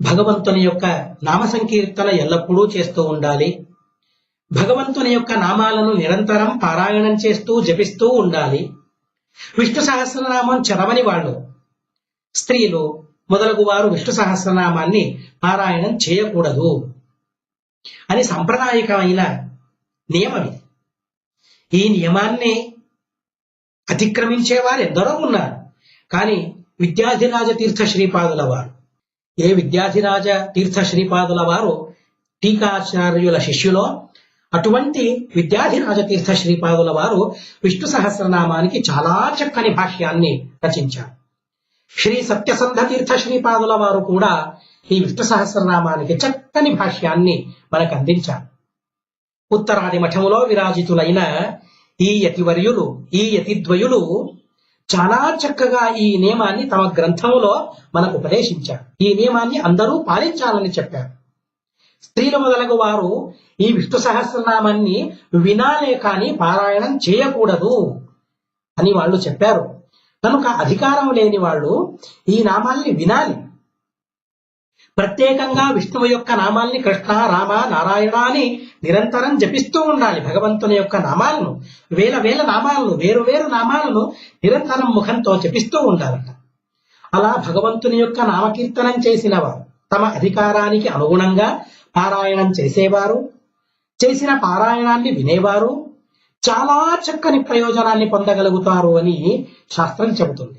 భగవంతుని యొక్క నామ సంకీర్తన ఎల్లప్పుడూ చేస్తూ ఉండాలి. భగవంతుని యొక్క నామాలను నిరంతరం పారాయణం చేస్తూ జపిస్తూ ఉండాలి. విష్ణు సహస్రనామం చదవని వాళ్ళు స్త్రీలు మొదలగు వారు విష్ణు సహస్రనామాన్ని పారాయణం చేయకూడదు అని సాంప్రదాయకమైన నియమం ఇది ఈ నియమాన్ని అతిక్రమించేవారు ఎందరో ఉన్నారు. కానీ విద్యాధిరాజ తీర్థ శ్రీపాదుల వారు ఏ విద్యాధిరాజ తీర్థ శ్రీపాదుల వారు టీకాచార్యుల శిష్యులో అటువంటి విద్యాధిరాజ తీర్థ శ్రీపాదుల వారు విష్ణు సహస్రనామానికి చాలా చక్కని భాష్యాన్ని రచించారు. శ్రీ సత్యసంధ తీర్థ శ్రీపాదుల వారు కూడా ఈ విష్ణు సహస్రనామానికి చక్కని భాష్యాన్ని మనకు అందించారు ఉత్తరాది మఠములో విరాజితులైన ఈ యతివర్యులు ఈ యతిద్వయులు చాలా చక్కగా ఈ నియమాన్ని తమ గ్రంథంలో మనకు ఉపదేశించారు. ఈ నియమాన్ని అందరూ పాలించాలని చెప్పారు. స్త్రీలు మొదలగు వారు ఈ విష్ణు సహస్రనామాన్ని వినాలే కాని పారాయణం చేయకూడదు అని వాళ్ళు చెప్పారు. కనుక అధికారం లేని వాళ్ళు ఈ నామాల్ని వినాలి. ప్రత్యేకంగా విష్ణువు యొక్క నామాల్ని కృష్ణ రామ నారాయణ అని నిరంతరం జపిస్తూ ఉండాలి. భగవంతుని యొక్క నామాలను వేల వేల నామాలను వేరు వేరు నామాలను నిరంతరం ముఖంతో జపిస్తూ ఉండాలట. అలా భగవంతుని యొక్క నామకీర్తనం చేసిన వారు తమ అధికారానికి అనుగుణంగా పారాయణం చేసేవారు చేసిన పారాయణాన్ని వినేవారు చాలా చక్కని ప్రయోజనాన్ని పొందగలుగుతారు అని శాస్త్రం చెబుతుంది.